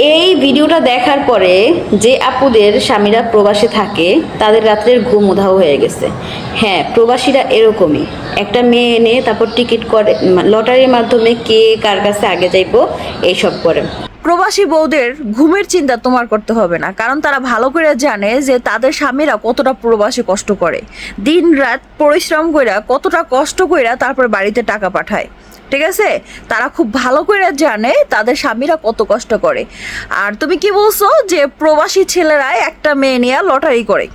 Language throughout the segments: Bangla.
এই ভিডিওটা দেখার পরে যে আপুদের স্বামীরা প্রবাসে থাকে, তাদের রাত্রের ঘুম উধাও হয়ে গেছে। হ্যাঁ প্রবাসীরা এরকমই। একটা মেয়ে এনে তারপর টিকিট করে, লটারির মাধ্যমে কে কার কাছে আগে যাইবো, এইসব করে। প্রবাসী বউদের ঘুমের চিন্তা তোমার করতে হবে না, কারণ তারা ভালো করে জানে যে তাদের স্বামীরা কতটা প্রবাসী কষ্ট করে। দিন রাত পরিশ্রম কইরা, কতটা কষ্ট কইরা তারপর বাড়িতে টাকা পাঠায়। ঠিক আছে? তারা খুব ভালো করে জানে তাদের স্বামীরা কত কষ্ট করে। আর তুমি কি বলছো যে প্রবাসী ছেলেরা একটা মেয়ে নিয়ে লটারি করে?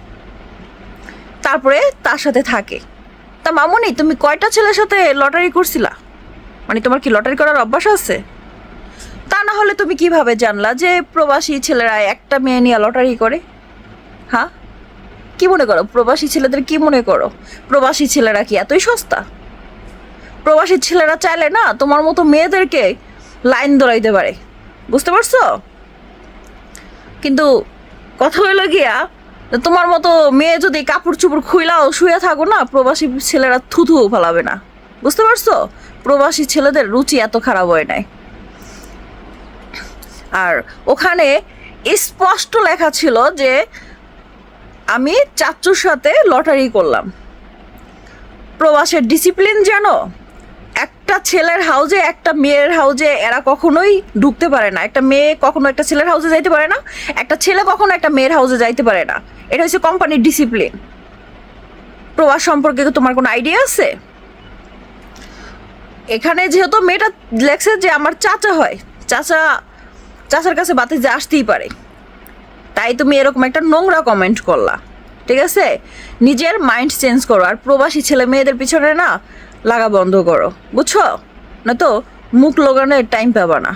তারপরে তার সাথে থাকে। তা মামুনি, তুমি কয়টা ছেলের সাথে লটারি করছিলা? মানে তোমার কি লটারি করার অভ্যাস আছে? তা না হলে তুমি কীভাবে জানলা যে প্রবাসী ছেলেরা একটা মেয়ে নিয়ে লটারি করে? হ্যাঁ? কি মনে করো? প্রবাসী ছেলেদের কি মনে করো? প্রবাসী ছেলেরা কি এতই সস্তা? প্রবাসী ছেলেরা চাইলে না তোমার মতো মেয়েদেরকে লাইন দৌড়াইতে পারে। বুঝতে পারছ? কিন্তু কথা হইল গিয়া, তোমার মতো মেয়ে যদি কাপড় চুপড় খুইলাও শুয়ে থাকো না, প্রবাসী ছেলেরা থুথু ফেলাবে না। বুঝতে পারছ? প্রবাসী ছেলেদের রুচি এত খারাপ হয় নাই। আর ওখানে স্পষ্ট লেখা ছিল যে, আমি চাচুর সাথে লটারি করলাম। প্রবাসের ডিসিপ্লিন জানো? একটা ছেলের হাউজে একটা মেয়ের হাউজে এরা কখনোই ঢুকতে পারে না। একটা মেয়ে কখনো একটা ছেলের হাউজে যাইতে পারে না, একটা ছেলে কখনো একটা মেয়ের হাউজে যাইতে পারে না। এটা হচ্ছে কোম্পানির ডিসিপ্লিন প্রবাস সম্পর্কে তোমার কোনো আইডিয়া আছে? এখানে যেহেতু মেয়েটা লেখছে যে আমার চাচা হয়, চাচা, চাচার কাছে বাতে যে আসতেই পারে। তাই তুমি এরকম একটা নোংরা কমেন্ট করলা। ঠিক আছে? নিজের মাইন্ড চেঞ্জ করো। আর প্রবাসী ছেলে মেয়েদের পিছনে না লাগা বন্ধ করো বুঝছ? না তো মুখ লোগানোর টাইম পাবা না।